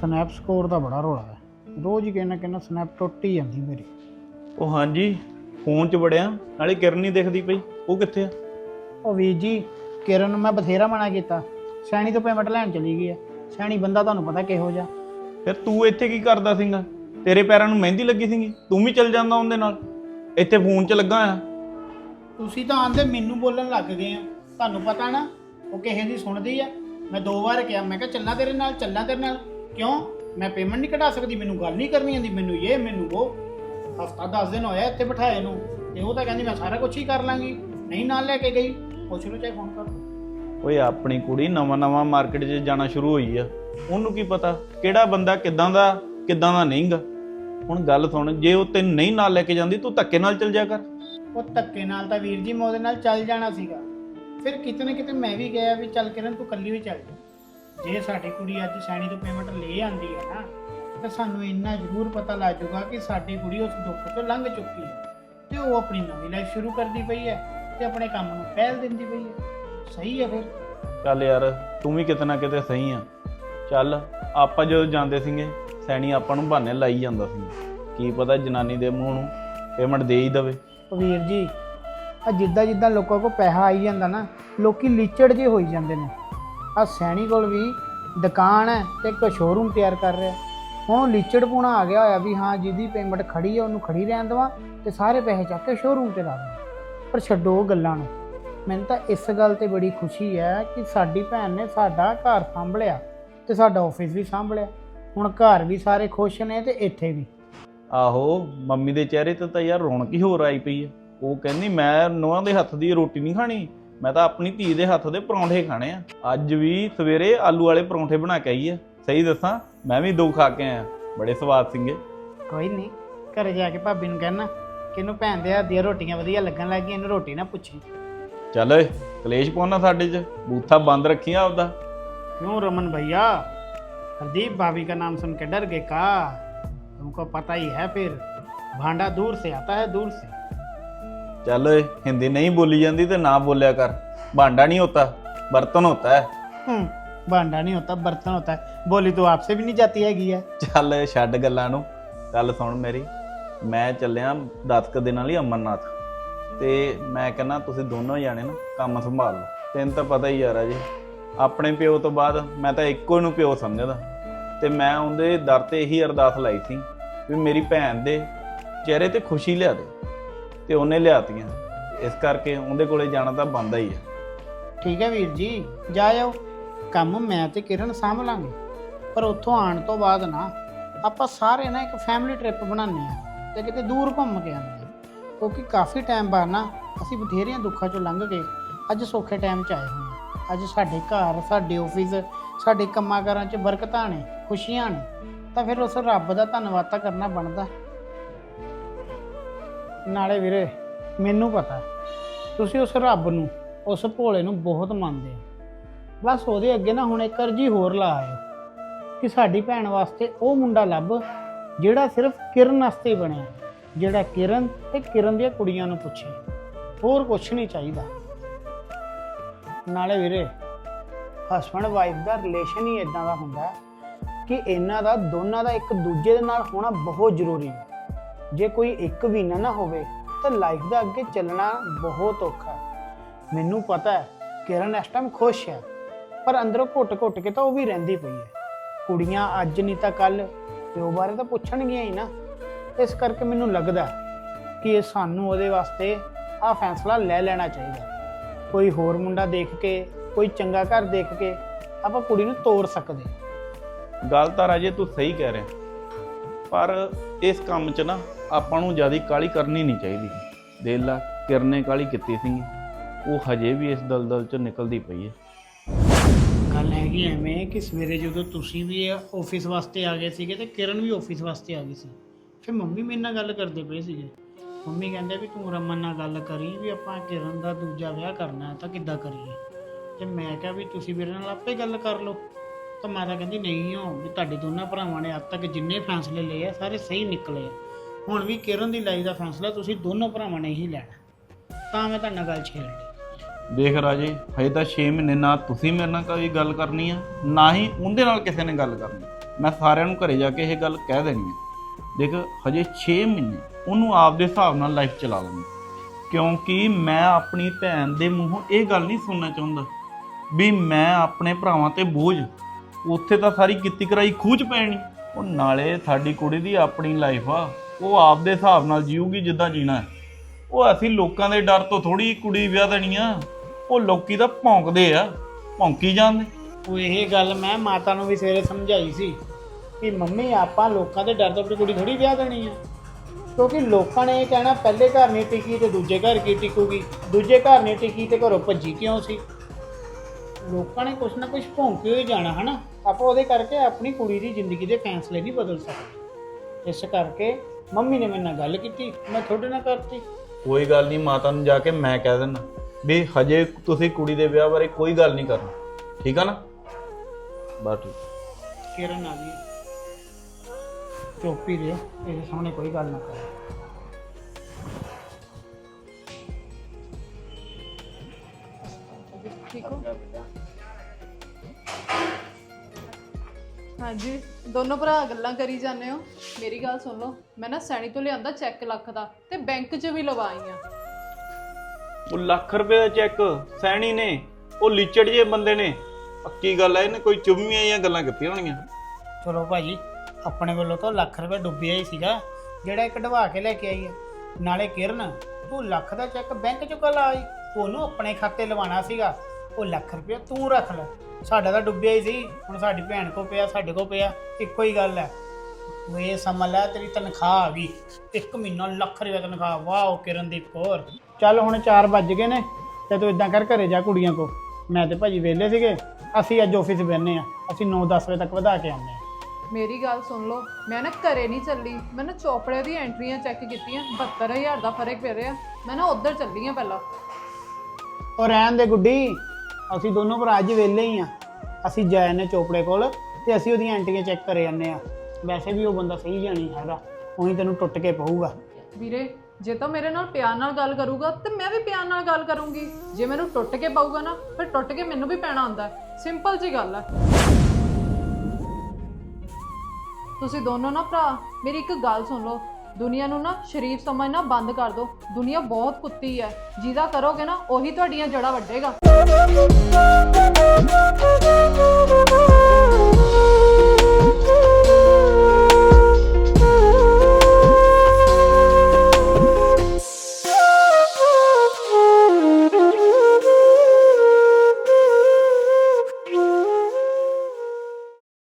ਸਨੈਪ ਸਕੋਰ ਦਾ ਬੜਾ ਰੋਲਾ ਹੈ। ਰੋਜ਼ ਹੀ ਕਿੰਨਾ ਕਿੰਨਾ ਸਨੈਪ ਟੁੱਟ ਹੀ ਜਾਂਦੀ ਮੇਰੀ। ਉਹ ਹਾਂਜੀ ਫੋਨ 'ਚ ਵੜਿਆ ਨਾਲੇ ਕਿਰਨ ਨਹੀਂ ਦਿਖਦੀ ਪਈ। ਉਹ ਕਿੱਥੇ ਆ? ਉਹ ਵੀਰ ਜੀ ਕਿਰਨ ਨੂੰ ਮੈਂ ਬਥੇਰਾ ਮਨਾ ਕੀਤਾ। ਸੈਣੀ ਤੋਂ ਪੇਮੈਂਟ ਲੈਣ ਚਲੀ ਗਈ ਹੈ। ਸੈਣੀ ਬੰਦਾ ਤੁਹਾਨੂੰ ਪਤਾ ਕਿਹੋ ਜਿਹਾ। ਫਿਰ ਤੂੰ ਇੱਥੇ ਕੀ ਕਰਦਾ ਸੀਗਾ? ਤੇਰੇ ਪੈਰਾਂ ਨੂੰ ਮਹਿੰਦੀ ਲੱਗੀ ਸੀਗੀ। ਤੂੰ ਵੀ ਚੱਲ ਜਾਂਦਾ ਉਹਦੇ ਨਾਲ। ਇੱਥੇ ਫੋਨ 'ਚ ਲੱਗਾ ਆ ਤੁਸੀਂ ਤਾਂ ਆਂਦੇ ਮੈਨੂੰ ਬੋਲਣ ਲੱਗ ਗਏ ਆ। ਤੁਹਾਨੂੰ ਪਤਾ ਨਾ ਉਹ ਕਿਸੇ ਦੀ ਸੁਣਦੀ ਆ। ਮੈਂ ਦੋ ਵਾਰ ਕਿਹਾ ਮੈਂ ਕਿਹਾ ਚੱਲਾਂ ਤੇਰੇ ਨਾਲ ਚੱਲਾਂ ਤੇਰੇ ਨਾਲ। ਕਿਉਂ? ਮੈਂ ਪੇਮੈਂਟ ਨਹੀਂ ਕਢਾ ਸਕਦੀ ਮੈਨੂੰ ਗੱਲ ਨਹੀਂ ਕਰਨੀ ਆਂਦੀ ਮੈਨੂੰ ਇਹ ਮੈਨੂੰ ਉਹ। ਹਫਤਾ 10 ਦਿਨ ਹੋਇਆ ਇੱਥੇ ਬਿਠਾਏ ਨੂੰ ਤੇ ਉਹ ਤਾਂ ਕਹਿੰਦੀ ਮੈਂ ਸਾਰਾ ਕੁਝ ਹੀ ਕਰ ਲਾਂਗੀ। ਨਹੀਂ ਨਾਲ ਲੈ ਕੇ ਗਈ। ਪੁੱਛ ਲਓ ਚਾਹੇ ਫੋਨ ਕਰ ਓਏ ਆਪਣੀ ਕੁੜੀ ਨਵਾਂ ਨਵਾਂ ਮਾਰਕੀਟ 'ਚ ਜਾਣਾ ਸ਼ੁਰੂ ਹੋਈ ਆ। ਉਹਨੂੰ ਕੀ ਪਤਾ ਕਿਹੜਾ ਬੰਦਾ ਕਿੱਦਾਂ ਦਾ ਕਿੱਦਾਂ ਦਾ ਨਹੀਂਗਾ। ਹੁਣ ਗੱਲ ਸੁਣ ਜੇ ਉਹ ਤੈਨੂੰ ਨਹੀਂ ਨਾਲ ਲੈ ਕੇ ਜਾਂਦੀ ਤੂੰ ਧੱਕੇ ਨਾਲ ਚੱਲ ਜਾ ਕਰ। ਉਹ ਧੱਕੇ ਨਾਲ ਤਾਂ ਵੀਰ ਜੀ ਮੈਂ ਉਹਦੇ ਨਾਲ ਚੱਲ ਜਾਣਾ ਸੀਗਾ। ਫਿਰ ਕਿਤੇ ਨਾ ਕਿਤੇ ਮੈਂ ਵੀ ਗਿਆ ਵੀ ਚੱਲ ਕਿਰਨ ਤੂੰ ਕੱਲੀ ਵੀ ਚੱਲ ਜਾ। ਜੇ ਸਾਡੀ ਕੁੜੀ ਅੱਜ ਸੈਣੀ ਤੋਂ ਪੇਮੈਂਟ ਲੈ ਆਂਦੀ ਹੈ ਨਾ ਤਾਂ ਸਾਨੂੰ ਇੰਨਾ ਜ਼ਰੂਰ ਪਤਾ ਲੱਗ ਜਾਊਗਾ ਕਿ ਸਾਡੀ ਕੁੜੀ ਉਸ ਦੁੱਖ ਤੋਂ ਲੰਘ ਚੁੱਕੀ ਹੈ ਤੇ ਉਹ ਆਪਣੀ ਨਵੀਂ ਲਾਈਫ ਸ਼ੁਰੂ ਕਰਦੀ ਪਈ ਹੈ ਤੇ ਆਪਣੇ ਕੰਮ ਨੂੰ ਪਹਿਲ ਦਿੰਦੀ ਪਈ ਹੈ। ਸਹੀ ਹੈ ਫਿਰ। ਚੱਲ ਯਾਰ ਤੂੰ ਵੀ ਕਿਤੇ ਨਾ ਕਿਤੇ ਸਹੀ ਆ। ਚੱਲ ਆਪਾਂ ਜਦੋਂ ਜਾਂਦੇ ਸੀਗੇ ਸੈਣੀ ਆਪਾਂ ਨੂੰ ਬਹਾਨੇ ਲਾਈ ਜਾਂਦਾ ਸੀ। ਕੀ ਪਤਾ ਜਨਾਨੀ ਦੇ ਮੂੰਹ ਨੂੰ ਪੇਮੈਂਟ ਦੇ ਹੀ ਦਵੇ। ਉਹ ਵੀਰ ਜੀ ਆ ਜਿੱਦਾਂ ਜਿੱਦਾਂ ਲੋਕਾਂ ਕੋਲ ਪੈਸਾ ਆਈ ਜਾਂਦਾ ਨਾ ਲੋਕੀ ਲੀਚੜ ਜੇ ਹੋਈ ਜਾਂਦੇ ਨੇ। ਆ ਸੈਣੀ ਕੋਲ ਵੀ ਦੁਕਾਨ ਹੈ ਤੇ ਇੱਕ ਸ਼ੋਰੂਮ ਤਿਆਰ ਕਰ ਰਿਹਾ। ਹੁਣ ਲੀਚੜ ਪੂਣਾ ਆ ਗਿਆ ਹੋਇਆ ਵੀ ਹਾਂ, ਜਿਹਦੀ ਪੇਮੈਂਟ ਖੜੀ ਹੈ ਉਹਨੂੰ ਖੜੀ ਰਹਿਣ ਦੇਵਾਂ ਤੇ ਸਾਰੇ ਪੈਸੇ ਚੱਕ ਕੇ ਸ਼ੋਰੂਮ ਤੇ ਲਾ ਦੇਵਾਂ। ਪਰ ਛੱਡੋ ਉਹ ਗੱਲਾਂ ਨੂੰ। ਮੈਨੂੰ ਤਾਂ ਇਸ ਗੱਲ ਤੇ ਬੜੀ ਖੁਸ਼ੀ ਹੈ ਕਿ ਸਾਡੀ ਭੈਣ ਨੇ ਸਾਡਾ ਘਰ ਸੰਭਲਿਆ ਤੇ ਸਾਡਾ ਆਫਿਸ ਵੀ ਸੰਭਲਿਆ। ਹੁਣ ਘਰ ਵੀ ਸਾਰੇ ਖੁਸ਼ ਨੇ ਤੇ ਇੱਥੇ ਵੀ। ਆਹੋ, ਮੰਮੀ ਦੇ ਚਿਹਰੇ ਤੇ ਤਾਂ ਯਾਰ ਰੌਣਕ ਹੀ ਹੋਰ ਆਈ ਪਈ ਹੈ। ਉਹ ਕਹਿੰਦੀ, ਮੈਂ ਨੋਹਾਂ ਦੇ ਹੱਥ ਦੀ ਰੋਟੀ ਨਹੀਂ ਖਾਣੀ। ਮੈਂ ਤਾਂ ਆਪਣੀ ਧੀ ਦੇ ਹੱਥ ਦੇ ਪਰੌਂਠੇ ਖਾਣੇ ਆ ਅੱਜ ਵੀ ਸਵੇਰੇ ਆਲੂ ਵਾਲੇ ਪਰੌਂਠੇ ਬਣਾ ਕੇ ਆਈ ਆ ਸਹੀ ਦੱਸਾਂ ਮੈਂ ਵੀ ਦੋ ਖਾ ਕੇ ਆਇਆ ਬੜੇ ਸਵਾਦ ਸੀਗੇ ਕੋਈ ਨਹੀਂ ਘਰੇ ਜਾ ਕੇ ਭਾਬੀ ਨੂੰ ਕਹਿਣਾ ਕਿ ਇਹਨੂੰ ਭੈਣ ਦੇ ਹੱਥ ਦੀਆਂ ਰੋਟੀਆਂ ਵਧੀਆ ਲੱਗਣ ਲੱਗ ਗਈਆਂ ਇਹਨੂੰ ਰੋਟੀ ਨਾ ਪੁੱਛੀ ਚੱਲ ਓਏ ਕਲੇਸ਼ ਪਾਉਣਾ ਸਾਡੇ 'ਚ ਬੂਥਾ ਬੰਦ ਰੱਖੀਆਂ ਆਪਦਾ क्यों रमन भैया हरदीप भाभी का नाम सुन के डर गए का तुमको पता ही है फिर भांडा दूर से आता है दूर से ਚੱਲ ਓਏ ਹਿੰਦੀ ਨਹੀਂ ਬੋਲੀ ਜਾਂਦੀ ਤੇ ਨਾ ਬੋਲਿਆ ਕਰ ਭਾਂਡਾ ਨਹੀਂ ਹੁੰਦਾ ਬਰਤਨ ਹੁੰਦਾ ਹੈ हम्म, भांडा नहीं होता बर्तन होता है बोली तो आपसे भी नहीं जाती हैगी है ਚੱਲ ਛੱਡ ਗੱਲਾਂ ਨੂੰ ਗੱਲ ਸੁਣ ਮੇਰੀ ਮੈਂ ਚੱਲਿਆ 10 ਕੁ ਦਿਨਾਂ ਲਈ ਅਮਰਨਾਥ ਤੇ ਮੈਂ ਕਹਿੰਦਾ ਤੁਸੀਂ ਦੋਨੋਂ ਜਾਣੇ ਨਾ ਕੰਮ ਸੰਭਾਲ ਲਓ ਤੈਨੂੰ ਤਾਂ ਪਤਾ ਹੀ ਯਾਰ ਆ ਜੀ ਆਪਣੇ ਪਿਓ ਤੋਂ ਬਾਅਦ ਮੈਂ ਤਾਂ ਇੱਕੋ ਨੂੰ ਪਿਓ ਸਮਝਦਾ ਤੇ ਮੈਂ ਉਹਦੇ ਦਰ ਤੇ ਇਹੀ ਅਰਦਾਸ ਲਾਈ ਸੀ ਵੀ ਮੇਰੀ ਭੈਣ ਦੇ ਚਿਹਰੇ ਤੇ ਖੁਸ਼ੀ ਲਿਆ ਦੇ ਤੇ ਉਹਨੇ ਲਿਆਤੀਆਂ। ਇਸ ਕਰਕੇ ਉਹਦੇ ਕੋਲੇ ਜਾਣਾ ਤਾਂ ਬੰਦਾ ਹੀ ਹੈ ਠੀਕ ਹੈ ਵੀਰ ਜੀ ਜਾ ਜਾਓ ਕੰਮ ਮੈਂ ਤੇ ਕਿਰਨ ਸਾਂਭ ਲਾਂਗੇ ਪਰ ਉੱਥੋਂ ਆਉਣ ਤੋਂ ਬਾਅਦ ਨਾ, ਆਪਾਂ ਸਾਰੇ ਨਾ ਇੱਕ ਫੈਮਿਲੀ ਟ੍ਰਿਪ ਬਣਾਉਂਦੇ ਆ ਤੇ ਕਿਤੇ ਦੂਰ ਘੁੰਮ ਕੇ ਆਉਂਦੇ ਆ ਕਿਉਂਕਿ ਕਾਫੀ ਟਾਈਮ ਬਾਅਦ ਨਾ ਅਸੀਂ ਬਥੇਰੀਆਂ ਦੁੱਖਾਂ ਚੋਂ ਲੰਘ ਕੇ ਅੱਜ ਸੌਖੇ ਟਾਈਮ 'ਚ ਆਏ ਹੋਏ ਹਾਂ। ਅੱਜ ਸਾਡੇ ਘਰ, ਸਾਡੇ ਆਫਿਸ ਸਾਡੇ ਕੰਮਾਂ ਕਾਰਾਂ 'ਚ ਬਰਕਤਾਂ ਨੇ, ਖੁਸ਼ੀਆਂ ਨੇ। ਤਾਂ ਫਿਰ ਉਸ ਰੱਬ ਦਾ ਧੰਨਵਾਦ ਤਾਂ ਕਰਨਾ ਬਣਦਾ। ਨਾਲੇ ਵੀਰੇ, ਮੈਨੂੰ ਪਤਾ ਤੁਸੀਂ ਉਸ ਰੱਬ ਨੂੰ, ਉਸ ਭੋਲੇ ਨੂੰ ਬਹੁਤ ਮੰਨਦੇ ਹੋ। ਬਸ ਉਹਦੇ ਅੱਗੇ ਨਾ ਹੁਣ ਇੱਕ ਅਰਜੀ ਹੋਰ ਲਾ ਆਇਓ, ਕਿ ਸਾਡੀ ਭੈਣ ਵਾਸਤੇ ਉਹ ਮੁੰਡਾ ਲੱਭ, ਜਿਹੜਾ ਸਿਰਫ ਕਿਰਨ ਵਾਸਤੇ ਹੀ ਬਣਿਆ, ਜਿਹੜਾ ਕਿਰਨ ਤੇ ਕਿਰਨ ਦੀਆਂ ਕੁੜੀਆਂ ਨੂੰ ਪੁੱਛੇ। ਹੋਰ ਕੁਝ ਨਹੀਂ ਚਾਹੀਦਾ। ਨਾਲੇ ਵੀਰੇ ਹਸਬੰਡ ਵਾਈਫ ਦਾ ਰਿਲੇਸ਼ਨ ਹੀ ਇਦਾਂ ਦਾ ਹੁੰਦਾ ਕਿ ਇਹਨਾਂ ਦਾ, ਦੋਨਾਂ ਦਾ ਇੱਕ ਦੂਜੇ ਦੇ ਨਾਲ ਹੋਣਾ ਬਹੁਤ ਜ਼ਰੂਰੀ ਹੈ। ਜੇ ਕੋਈ ਇੱਕ ਵੀ ਨਾ ਨਾ ਹੋਵੇ, ਤਾਂ ਲਾਈਫ ਦਾ ਅੱਗੇ ਚੱਲਣਾ ਬਹੁਤ ਔਖਾ ਮੈਨੂੰ ਪਤਾ ਹੈ, ਕਿਰਨ ਇਸ ਟਾਈਮ ਖੁਸ਼ ਹੈ, ਪਰ ਅੰਦਰੋਂ ਘੁੱਟ-ਘੁੱਟ ਕੇ ਤਾਂ ਉਹ ਵੀ ਰਹਿੰਦੀ ਪਈ ਹੈ। ਕੁੜੀਆਂ ਅੱਜ ਨਹੀਂ ਤਾਂ ਕੱਲ ਪਿਓ ਬਾਰੇ ਤਾਂ ਪੁੱਛਣਗੀਆਂ ਹੀ ਨਾ। ਇਸ ਕਰਕੇ ਮੈਨੂੰ ਲੱਗਦਾ ਕਿ ਇਹ ਸਾਨੂੰ ਉਹਦੇ ਵਾਸਤੇ ਆ ਫੈਸਲਾ ਲੈ ਲੈਣਾ ਚਾਹੀਦਾ ਕੋਈ ਹੋਰ ਮੁੰਡਾ ਦੇਖ ਕੇ, ਕੋਈ ਚੰਗਾ ਘਰ ਦੇਖ ਕੇ ਆਪਾਂ ਕੁੜੀ ਨੂੰ ਤੋੜ ਸਕਦੇ ਗੱਲ ਤਾਂ ਰਾਜੇ ਤੂੰ ਸਹੀ ਕਹਿ ਰਿਹਾ ਪਰ ਇਸ ਕੰਮ 'ਚ ਨਾ ਆਪਾਂ ਨੂੰ ਜ਼ਿਆਦਾ ਕਾਲੀ ਕਰਨੀ ਨਹੀਂ ਚਾਹੀਦੀ। ਦੇਖ ਲਾ, ਕਿਰਨੇ ਕਾਲੀ ਕੀਤੀ ਸੀ ਉਹ ਹਜੇ ਵੀ ਇਸ ਦਲਦਲ 'ਚ ਨਿਕਲਦੀ ਪਈ ਹੈ। ਗੱਲ ਹੈਗੀ ਐਵੇਂ ਕਿ ਸਵੇਰੇ ਜਦੋਂ ਤੁਸੀਂ ਵੀ ਆਫਿਸ ਵਾਸਤੇ ਆ ਗਏ ਸੀਗੇ ਤੇ ਕਿਰਨ ਵੀ ਆਫਿਸ ਵਾਸਤੇ ਆ ਗਈ ਸੀ। ਫਿਰ ਮੰਮੀ ਮੇਰੇ ਨਾਲ ਗੱਲ ਕਰਦੇ ਪਏ ਸੀਗੇ। ਮੰਮੀ ਕਹਿੰਦੇ ਵੀ ਤੂੰ ਰਮਨ ਨਾਲ ਗੱਲ ਕਰੀ ਵੀ ਆਪਾਂ ਕਿਰਨ ਦਾ ਦੂਜਾ ਵਿਆਹ ਕਰਨਾ ਤਾਂ ਕਿੱਦਾਂ ਕਰੀਏ? ਤੇ ਮੈਂ ਕਿਹਾ ਵੀ ਤੁਸੀਂ ਮੇਰੇ ਨਾਲ ਆਪੇ ਗੱਲ ਕਰ ਲਓ। ਤਾਂ ਮਾਤਾ ਕਹਿੰਦੀ, ਨਹੀਂ ਹੋ ਵੀ ਤੁਹਾਡੇ ਦੋਨਾਂ ਭਰਾਵਾਂ ਨੇ ਅੱਜ ਤੱਕ ਜਿੰਨੇ ਫੈਸਲੇ ਲਏ ਆ, ਸਾਰੇ ਸਹੀ ਨਿਕਲੇ ਆ। ਹੁਣ ਵੀ ਕਿਰਨ ਦੀ ਲਾਈਫ ਦਾ ਫੈਸਲਾ ਤੁਸੀਂ ਦੋਨੋਂ ਭਰਾਵਾਂ ਨੇ ਹੀ ਲੈਣਾ। ਤਾਂ ਮੈਂ ਤੁਹਾਡੇ ਨਾਲ ਗੱਲ ਛੇੜ ਲਈ ਦੇਖ ਰਾਜੇ, ਹਜੇ ਤਾਂ 6 ਮਹੀਨੇ ਨਾ ਤੁਸੀਂ ਮੇਰੇ ਨਾਲ ਕੋਈ ਗੱਲ ਕਰਨੀ ਆ, ਨਾ ਹੀ ਉਹਦੇ ਨਾਲ ਕਿਸੇ ਨੇ ਗੱਲ ਕਰਨੀ। ਮੈਂ ਸਾਰਿਆਂ ਨੂੰ ਘਰੇ ਜਾ ਕੇ ਇਹ ਗੱਲ ਕਹਿ ਦੇਣੀ ਆ। ਦੇਖ, ਹਜੇ 6 ਮਹੀਨੇ, ਉਹਨੂੰ ਆਪਦੇ ਹਿਸਾਬ ਨਾਲ ਲਾਈਫ ਚਲਾ ਲੈਣੀ। ਕਿਉਂਕਿ ਮੈਂ ਆਪਣੀ ਭੈਣ ਦੇ ਮੂੰਹੋਂ ਇਹ ਗੱਲ ਨਹੀਂ ਸੁਣਨਾ ਚਾਹੁੰਦਾ ਵੀ ਮੈਂ ਆਪਣੇ ਭਰਾਵਾਂ ਤੇ ਬੋਝ, ਉੱਥੇ ਤਾਂ ਸਾਰੀ ਕੀਤੀ ਕਰਾਈ ਖੂਚ ਪੈਣੀ। ਉਹ ਨਾਲੇ ਸਾਡੀ ਕੁੜੀ ਦੀ ਆਪਣੀ ਲਾਈਫ ਆ। ਉਹ ਆਪਦੇ ਹਿਸਾਬ ਨਾਲ ਜੀਊਗੀ ਜਿੱਦਾਂ ਜੀਣਾ ਹੈ। ਉਹ ਅਸੀਂ ਲੋਕਾਂ ਦੇ ਡਰ ਤੋਂ ਥੋੜੀ ਕੁੜੀ ਵਿਆਹ ਦੇਣੀ ਆ। ਉਹ ਲੋਕੀ ਤਾਂ ਭੌਂਕਦੇ ਆ, ਭੌਂਕੀ ਜਾਂਦੇ। ਉਹ ਇਹ ਗੱਲ ਮੈਂ ਮਾਤਾ ਨੂੰ ਵੀ ਸਵੇਰੇ ਸਮਝਾਈ ਸੀ ਕਿ ਮੰਮੀ, ਆਪਾਂ ਲੋਕਾਂ ਦੇ ਡਰ ਤੋਂ ਆਪਣੀ ਕੁੜੀ ਥੋੜੀ ਵਿਆਹ ਦੇਣੀ ਆ। ਕਿਉਂਕਿ ਲੋਕਾਂ ਨੇ ਇਹ ਕਹਿਣਾ, ਪਹਿਲੇ ਘਰ ਨਹੀਂ ਟਿਕੀ ਤੇ ਦੂਜੇ ਘਰ ਕੀ ਟਿਕੂਗੀ? ਦੂਜੇ ਘਰ ਨਹੀਂ ਟਿਕੀ ਤੇ ਘਰੋਂ ਭੱਜੀ ਕਿਉਂ ਸੀ? ਲੋਕਾਂ ਨੇ ਕੁਛ ਨਾ ਕੁਛ ਭੌਂਕੇ ਹੋਏ ਜਾਣਾ, ਹਨਾ? ਆਪਾਂ ਉਹਦੇ ਕਰਕੇ ਆਪਣੀ ਕੁੜੀ ਦੀ ਜ਼ਿੰਦਗੀ ਦੇ ਫੈਸਲੇ ਨਹੀਂ ਬਦਲ ਸਕਦੇ। ਇਸ ਕਰਕੇ ਮੰਮੀ ਨੇ ਮੇਰੇ ਨਾਲ ਗੱਲ ਕੀਤੀ ਮੈਂ ਤੁਹਾਡੇ ਨਾਲ ਕਰਤੀ। ਕੋਈ ਗੱਲ ਨਹੀਂ ਮਾਤਾ ਨੂੰ ਜਾ ਕੇ ਮੈਂ ਕਹਿ ਦਿੰਦਾ। ਵੀ ਹਜੇ ਤੁਸੀਂ ਕੁੜੀ ਦੇ ਵਿਆਹ ਬਾਰੇ ਕੋਈ ਗੱਲ ਨਹੀਂ ਕਰਨਾ। ਠੀਕ ਆ ਨਾ? ਬਸ ਠੀਕ। ਕਿਰਨ ਆ ਗਈ। ਚੁੱਪ ਹੀ ਰਿਓ ਇਹਦੇ ਸਾਹਮਣੇ ਕੋਈ ਗੱਲ ਨਾ ਕਰੋ। ਠੀਕ ਹੋ? ਹਾਂਜੀ ਦੋਨੋਂ ਭਰਾ ਗੱਲਾਂ ਕਰੀ ਜਾਂਦੇ ਹੋ। ਮੇਰੀ ਗੱਲ ਸੁਣ ਲਓ ਮੈਂ ਨਾ ਸੈਣੀ ਤੋਂ ਲਿਆਂਦਾ ਚੈੱਕ ਲੱਖ ਦਾ ਤੇ ਬੈਂਕ 'ਚ ਵੀ ਲਵਾਈ ਆ। ਉਹ ਲੱਖ ਰੁਪਏ ਦਾ ਚੈੱਕ ਸੈਣੀ ਨੇ ਉਹ ਲੀਚੜ ਜੇ ਬੰਦੇ ਨੇ। ਪੱਕੀ ਗੱਲ ਹੈ ਇਹਨੇ ਕੋਈ ਚੁੰਮੀਆਂ ਜਾਂ ਗੱਲਾਂ ਕੀਤੀਆਂ ਹੋਣਗੀਆਂ। ਚਲੋ ਭਾਜੀ ਆਪਣੇ ਵੱਲੋਂ ਤਾਂ ਲੱਖ ਰੁਪਏ ਡੁੱਬਿਆ ਹੀ ਸੀਗਾ ਜਿਹੜਾ ਇਹ ਕਢਵਾ ਕੇ ਲੈ ਕੇ ਆਈ ਹੈ ਨਾਲੇ ਕਿਰਨ ਤੂੰ ਲੱਖ ਦਾ ਚੈੱਕ ਬੈਂਕ ਚੋਂ ਕੱਲ ਆਈ ਉਹਨੂੰ ਆਪਣੇ ਖਾਤੇ ਲਵਾਉਣਾ ਸੀਗਾ। ਉਹ ਲੱਖ ਰੁਪਏ ਤੂੰ ਰੱਖ ਲੈ ਸਾਡਾ ਤਾਂ ਡੁੱਬਿਆ ਹੀ ਸੀ। ਹੁਣ ਸਾਡੀ ਭੈਣ ਕੋ ਪਿਆ ਸਾਡੇ ਕੋ ਪਿਆ। ਇੱਕੋ ਹੀ ਗੱਲ ਹੈ। ਤੂੰ ਇਹ ਸਮਝ ਲੈ ਤੇਰੀ ਤਨਖਾਹ ਆ ਗਈ। ਇੱਕ ਮਹੀਨਾ ਲੱਖ ਰੁਪਏ ਤਨਖਾਹ। ਵਾਓ ਕਿਰਨਦੀਪ ਕੌਰ। ਚੱਲ ਹੁਣ 4 ਵੱਜ ਗਏ ਨੇ ਤੇ ਤੂੰ ਇਦਾਂ ਕਰ ਘਰੇ ਜਾ ਕੁੜੀਆਂ ਕੋ ਮੈਂ ਤੇ ਭਾਜੀ ਵਿਹਲੇ ਸੀਗੇ। ਅਸੀਂ ਅੱਜ ਆਫਿਸ ਬੈਠਨੇ ਆ ਅਸੀਂ 9-10 ਵਜੇ ਤੱਕ ਵਧਾ ਕੇ ਆਉਂਦੇ ਆ ਮੇਰੀ ਗੱਲ ਸੁਣ ਲਓ। ਮੈਂ ਨਾ ਘਰੇ ਨਹੀਂ ਚੱਲੀ। ਮੈਂ ਨਾ ਚੋਪੜੇ ਦੀ ਐਂਟਰੀਆਂ ਚੈੱਕ ਕੀਤੀਆਂ। 72000 ਦਾ ਫ਼ਰਕ ਪੈ ਰਿਹਾ। ਮੈਂ ਨਾ ਉੱਧਰ ਚੱਲੀ ਆ ਪਹਿਲਾਂ। ਉਹ ਰਹਿਣ ਦੇ ਗੁੱਡੀ। ਅਸੀਂ ਦੋਨੋਂ ਭਰਾ ਅੱਜ ਵਿਹਲੇ ਹੀ ਆ। ਅਸੀਂ ਜਾਏ ਨੇ ਚੋਪੜੇ ਕੋਲ ਤੇ ਅਸੀਂ ਉਹਦੀਆਂ ਐਂਟੀਆਂ ਚੈੱਕ ਕਰੇ ਜਾਂਦੇ ਆ। ਵੈਸੇ ਵੀ ਉਹ ਬੰਦਾ ਸਹੀ ਜਾਣੀ ਹੈਗਾ। ਉਹੀ ਤੈਨੂੰ ਟੁੱਟ ਕੇ ਪਊਗਾ। ਵੀਰੇ, ਜੇ ਤਾਂ ਮੇਰੇ ਨਾਲ ਪਿਆਰ ਨਾਲ ਗੱਲ ਕਰੂਗਾ, ਤੇ ਮੈਂ ਵੀ ਪਿਆਰ ਨਾਲ ਗੱਲ ਕਰੂੰਗੀ। ਜੇ ਮੈਨੂੰ ਟੁੱਟ ਕੇ ਪਊਗਾ ਨਾ, ਫਿਰ ਟੁੱਟ ਕੇ ਮੈਨੂੰ ਵੀ ਪੈਣਾ ਹੁੰਦਾ ਸਿੰਪਲ ਜੀ ਗੱਲ ਹੈ। ਤੁਸੀਂ ਦੋਨੋਂ ਨਾ ਭਰਾ, ਮੇਰੀ ਇੱਕ ਗੱਲ ਸੁਣ ਲਓ। ਦੁਨੀਆ ਨੂੰ ਨਾ ਸ਼ਰੀਫ ਸਮਝਣਾ ਬੰਦ ਕਰ ਦਿਓ ਦੁਨੀਆ ਬਹੁਤ ਕੁੱਤੀ ਹੈ ਜਿਹਦਾ ਕਰੋਗੇ ਨਾ, ਉਹੀ ਤੁਹਾਡੀਆਂ ਜੜ੍ਹਾਂ ਵੱਢੇਗਾ।